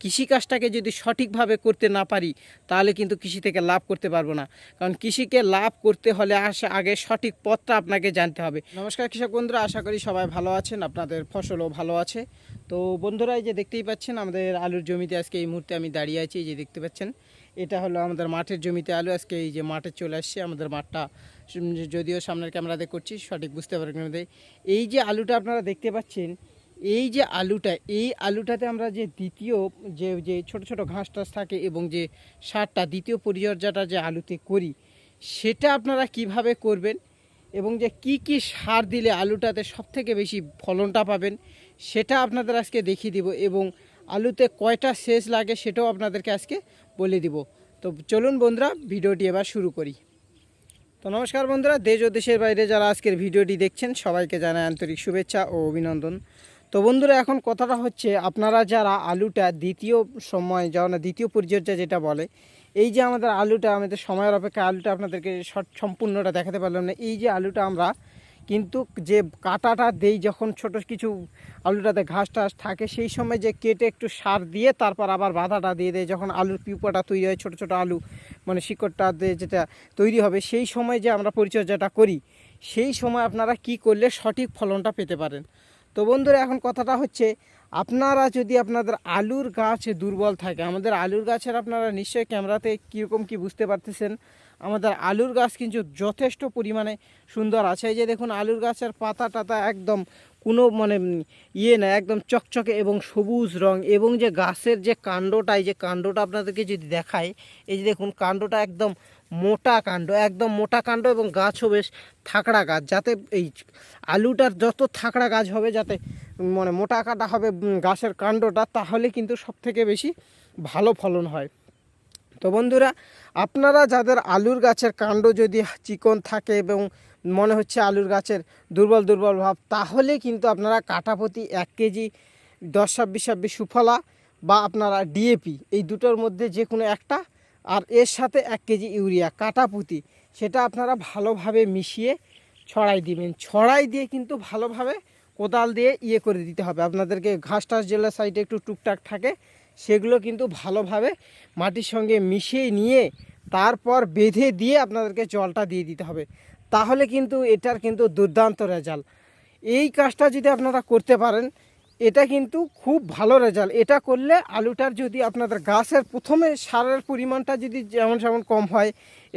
কৃষিকাজটাকে যদি সঠিকভাবে করতে না পারি, তাহলে কিন্তু কৃষি থেকে লাভ করতে পারব না। কারণ কৃষিকে লাভ করতে হলে আসে আগে সঠিক পথটা আপনাকে জানতে হবে। নমস্কার কৃষক বন্ধুরা, আশা করি সবাই ভালো আছেন, আপনাদের ফসলও ভালো আছে। তো বন্ধুরা, এই যে দেখতেই পাচ্ছেন, আমাদের আলুর জমিতে আজকে এই মুহূর্তে আমি দাঁড়িয়ে আছি, এই যে দেখতে পাচ্ছেন, এটা হলো আমাদের মাঠের জমিতে আলু। আজকে এই যে মাঠে চলে আসছে, আমাদের মাঠটা যদিও সামনের ক্যামেরাতে করছি, সঠিক বুঝতে পারবেন। এই যে আলুটা আপনারা দেখতে পাচ্ছেন এই যে আলুটা, এই আলুটাতে আমরা যে দ্বিতীয় যে যে ছোট ছোট ঘাস টাস থাকে এবং যে সারটা, দ্বিতীয় পরিচর্যাটা যে আলুতে করি, সেটা আপনারা কীভাবে করবেন এবং যে কি কি সার দিলে আলুটাতে সবথেকে বেশি ফলনটা পাবেন, সেটা আপনাদের আজকে দেখিয়ে দিব এবং আলুতে কয়টা সেচ লাগে সেটাও আপনাদেরকে আজকে বলে দিব। তো চলুন বন্ধুরা, ভিডিওটি এবার শুরু করি। তো নমস্কার বন্ধুরা, দেশ ও দেশের বাইরে যারা আজকের ভিডিওটি দেখছেন, সবাইকে জানাই আন্তরিক শুভেচ্ছা ও অভিনন্দন। তো বন্ধুরা, এখন কথাটা হচ্ছে, আপনারা যারা আলুটা দ্বিতীয় সময় যেমন দ্বিতীয় পরিচর্যা যেটা বলে, এই যে আমাদের আলুটা, আমাদের সময়ের অপেক্ষা আলুটা আপনাদেরকে সম্পূর্ণটা দেখাতে পারলাম না। এই যে আলুটা আমরা কিন্তু যে কাটাটা দেই, যখন ছোট কিছু আলুটাতে ঘাস টাস থাকে, সেই সময় যে কেটে একটু সার দিয়ে তারপর আবার বাধাটা দিয়ে দেয়, যখন আলুর পিউপাটা তৈরি হয়, ছোট ছোট আলু মানে শিকড়টা দিয়ে যেটা তৈরি হবে, সেই সময় যে আমরা পরিচর্যাটা করি, সেই সময় আপনারা কি করলে সঠিক ফলনটা পেতে পারেন? তো বন্ধুরা, এখন কথাটা হচ্ছে, আপনারা যদি আপনাদের আলুর গাছ দুর্বল থাকে, আমাদের আলুর গাছের আপনারা নিশ্চয়ই ক্যামেরাতে কীরকম কি বুঝতে পারতেছেন? আমাদের আলুর গাছ কিন্তু যথেষ্ট পরিমাণে সুন্দর আছে। এই যে দেখুন, আলুর গাছের পাতা টাতা একদম কোনো মানে ইয়ে না, একদম চকচকে এবং সবুজ রং এবং যে গাছের যে কাণ্ডটা, এই যে কাণ্ডটা আপনাদেরকে যদি দেখায় এই যে দেখুন, কাণ্ডটা একদম মোটা কাণ্ড, একদম মোটা কাণ্ড এবং গাছও বেশ থাকড়া গাছ। যাতে এই আলুটার যত থাকড়া গাছ হবে, যাতে মানে মোটা কাটা হবে গাছের কাণ্ডটা, তাহলে কিন্তু সব থেকে বেশি ভালো ফলন হয়। তো বন্ধুরা, আপনারা যাদের আলুর গাছের কাণ্ড যদি চিকন থাকে এবং মনে হচ্ছে আলুর গাছের দুর্বল দুর্বল ভাব, তাহলে কিন্তু আপনারা কাটাপতি এক কেজি দশ ছাব্বিশ ছাব্বিশ সুফলা বা আপনারা ডিএপি এই দুটোর মধ্যে যে কোনো একটা আর এর সাথে এক কেজি ইউরিয়া কাটা কাটাপুতি, সেটা আপনারা ভালোভাবে মিশিয়ে ছড়াই দিবেন। ছড়াই দিয়ে কিন্তু ভালোভাবে কোদাল দিয়ে ইয়ে করে দিতে হবে। আপনাদেরকে ঘাস টাস জেলার সাইডে একটু টুকটাক থাকে, সেগুলো কিন্তু ভালোভাবে মাটির সঙ্গে মিশিয়ে নিয়ে তারপর বেঁধে দিয়ে আপনাদেরকে জলটা দিয়ে দিতে হবে। তাহলে কিন্তু এটার কিন্তু দুর্দান্ত রেজাল্ট এই কাজটা যদি আপনারা করতে পারেন এটা কিন্তু খুব ভালো রেজাল্ট এটা করলে আলুটার যদি আপনাদের গাছের প্রথমে সারের পরিমাণটা যদি যেমন সেমন কম হয়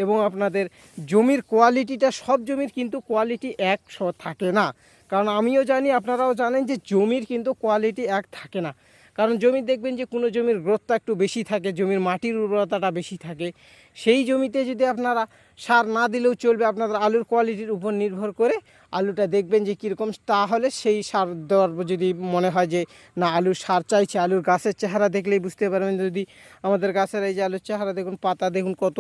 এবং আপনাদের জমির কোয়ালিটিটা সব জমির কিন্তু কোয়ালিটি এক থাকে না। কারণ আমিও জানি, আপনারাও জানেন যে জমির কিন্তু কোয়ালিটি এক থাকে না। কারণ জমি দেখবেন যে কোনো জমির গ্রোথটা একটু বেশি থাকে, জমির মাটির উর্বরতাটা বেশি থাকে। সেই জমিতে যদি আপনারা সার না দিলেও চলবে, আপনাদের আলুর কোয়ালিটির উপর নির্ভর করে আলুটা দেখবেন যে কীরকম, তাহলে সেই সার দেওয়ার যদি মনে হয় যে, না, আলুর সার চাইছে, আলুর গাছের চেহারা দেখলেই বুঝতে পারবেন যদি আমাদের গাছের এই যে আলুর চেহারা দেখুন, পাতা দেখুন কত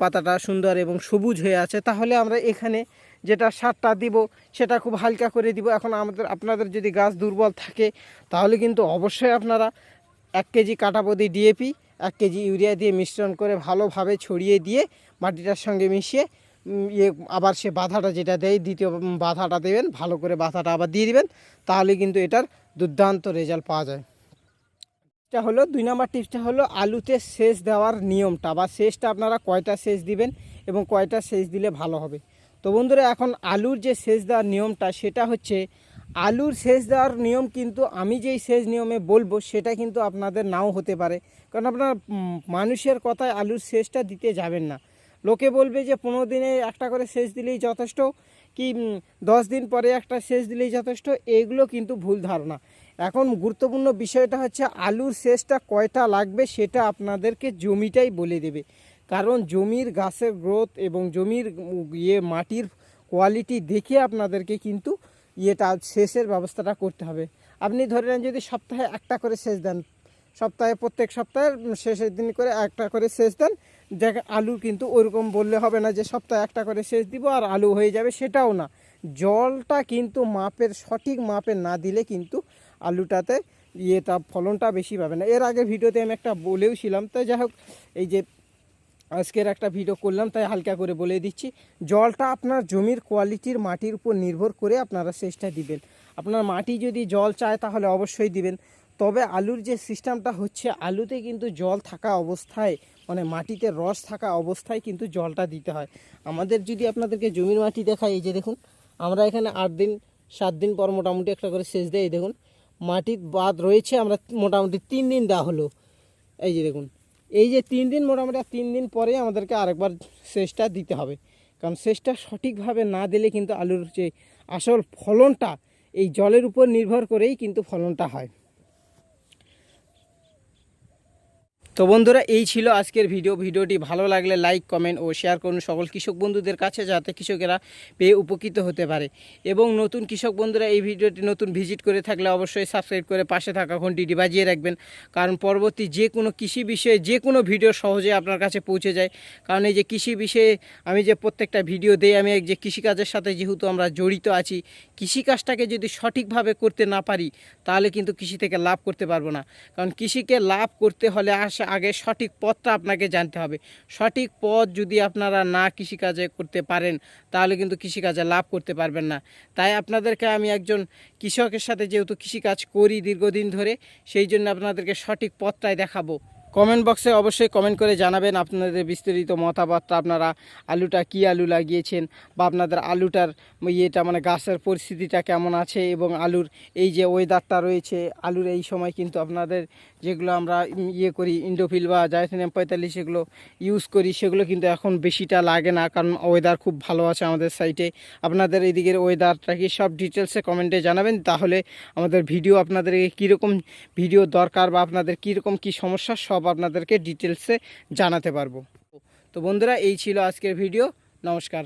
পাতাটা সুন্দর এবং সবুজ হয়ে আছে, তাহলে আমরা এখানে যেটা সারটা দিব, সেটা খুব হালকা করে দিব। এখন আমাদের, আপনাদের যদি গাছ দুর্বল থাকে, তাহলে কিন্তু অবশ্যই আপনারা এক কেজি কাটাপদি ডিএপি, এক কেজি ইউরিয়া দিয়ে মিশ্রণ করে ভালোভাবে ছড়িয়ে দিয়ে মাটিটার সঙ্গে মিশিয়ে ইয়ে আবার সে বাধাটা যেটা দেয়, দ্বিতীয় বাধাটা দেবেন, ভালো করে বাধাটা আবার দিয়ে দিবেন, তাহলে কিন্তু এটার দুর্দান্ত রেজাল্ট পাওয়া যায়। টিপসটা হলো, দুই নম্বর টিপসটা হলো, আলুতে সেচ দেওয়ার নিয়মটা বা সেচটা আপনারা কয়টা সেচ দিবেন এবং কয়টা সেচ দিলে ভালো হবে? তো বন্ধুরা, এখন আলুর যে সেচ দেওয়ার নিয়মটা, সেটা হচ্ছে আলুর সেচ দেওয়ার নিয়ম কিন্তু আমি যেই সেচ নিয়মে বলব, সেটা কিন্তু আপনাদের নাও হতে পারে। কারণ আপনার মানুষের কথায় আলুর সেচটা দিতে যাবেন না। লোকে বলবে যে পনেরো দিনে একটা করে সেচ দিলেই যথেষ্ট, কি দশ দিন পরে একটা সেচ দিলেই যথেষ্ট এইগুলো কিন্তু ভুল ধারণা। এখন গুরুত্বপূর্ণ বিষয়টা হচ্ছে আলুর সেচটা কয়টা লাগবে, সেটা আপনাদেরকে জমিটাই বলে দেবে। কারণ জমির গাছের গ্রোথ এবং জমির ইয়ে মাটির কোয়ালিটি দেখে আপনাদেরকে কিন্তু ইয়েটা সেচের ব্যবস্থাটা করতে হবে। আপনি ধরে নেন যদি সপ্তাহে একটা করে সেচ দেন, সপ্তাহে প্রত্যেক সপ্তাহের শেষের দিন করে একটা করে সেচ দেন, দেখ আলু কিন্তু ওরকম বললে হবে না যে সপ্তাহে একটা করে সেচ দিব আর আলু হয়ে যাবে সেটাও না। জলটা কিন্তু মাপের, সঠিক মাপে না দিলে কিন্তু আলুটাতে ইয়েটা ফলনটা বেশি পাবে না। এর আগে ভিডিওতে আমি একটা বলেও ছিলাম তাই যাই হোক, এই যে আজকের একটা ভিডিও করলাম, তাই হালকা করে বলে দিচ্ছি। জলটা আপনার জমির কোয়ালিটির মাটির উপর নির্ভর করে আপনারা সেচটা দিবেন। আপনার মাটি যদি জল চায় তাহলে অবশ্যই দিবেন। তবে আলুর যে সিস্টেমটা হচ্ছে, আলুতে কিন্তু জল থাকা অবস্থায় মানে মাটিতে রস থাকা অবস্থায় কিন্তু জলটা দিতে হয়। আমাদের যদি আপনাদেরকে জমির মাটি দেখায় এই যে দেখুন, আমরা এখানে আট দিন, সাত দিন পর মোটামুটি একটা করে সেচ দেয় দেখুন। মাটির বাদ রয়েছে, আমরা মোটামুটি তিন দিন দেওয়া হলো। এই যে দেখুন এই যে তিন দিন মোটামুটি তিন দিন পরে আমাদেরকে আরেকবার শেষটা দিতে হবে। কারণ শেষটা সঠিকভাবে না দিলে কিন্তু আলুর যে আসল ফলনটা, এই জলের উপর নির্ভর করেই কিন্তু ফলনটা হয়। তো বন্ধুরা, এই ছিল আজকের ভিডিও। ভিডিওটি ভালো লাগলে লাইক, কমেন্ট ও শেয়ার করুন সকল কৃষক বন্ধুদের কাছে যাতে কৃষকেরা পেয়ে উপকৃত হতে পারে। এবং নতুন কৃষক বন্ধুরা, এই ভিডিওটি নতুন ভিজিট করে থাকলে অবশ্যই সাবস্ক্রাইব করে পাশে থাকা ঘন্টিটি বাজিয়ে রাখবেন। কারণ পরবর্তী যে কোনো কৃষি বিষয়ে, যে কোনো ভিডিও সহজে আপনার কাছে পৌঁছে যায়। কারণ এই যে কৃষি বিষয়ে আমি যে প্রত্যেকটা ভিডিও দেই, আমি যে কৃষিকাজের সাথে যেহেতু আমরা জড়িত আছি, কৃষিকাজটাকে যদি সঠিকভাবে করতে না পারি, তাহলে কিন্তু কৃষি থেকে লাভ করতে পারব না। কারণ কৃষিকে লাভ করতে হলে আসে আগে সঠিক পথটা আপনাকে জানতে হবে। সঠিক পথ যদি আপনারা না কৃষিকাজে করতে পারেন, তাহলে কিন্তু কৃষিকাজে লাভ করতে পারবেন না। তাই আপনাদেরকে আমি একজন কৃষকের সাথে যেহেতু কৃষিকাজ করি দীর্ঘদিন ধরে, সেই জন্য আপনাদেরকে সঠিক পথটাই দেখাবো। কমেন্ট বক্সে অবশ্যই কমেন্ট করে জানাবেন আপনাদের বিস্তারিত মতামতটা, আপনারা আলুটা কি আলু লাগিয়েছেন বা আপনাদের আলুটার ইয়েটা মানে গাছের পরিস্থিতিটা কেমন আছে এবং আলুর এই যে ওয়েদারটা রয়েছে, আলুর এই সময় কিন্তু আপনাদের যেগুলো আমরা ইয়ে করি ইন্ডোফিল বা জায়থিনিয়াম পঁয়তাল্লিশ এগুলো ইউজ করি, সেগুলো কিন্তু এখন বেশিটা লাগে না কারণ ওয়েদার খুব ভালো আছে আমাদের সাইটে আপনাদের এইদিকের ওয়েদারটা কি সব ডিটেলসে কমেন্টে জানাবেন, তাহলে আমাদের ভিডিও আপনাদের কীরকম ভিডিও দরকার বা আপনাদের কীরকম কী সমস্যা সব আপনাদেরকে ডিটেলসে জানাতে পারব। তো বন্ধুরা এই ছিল আজকের ভিডিও নমস্কার।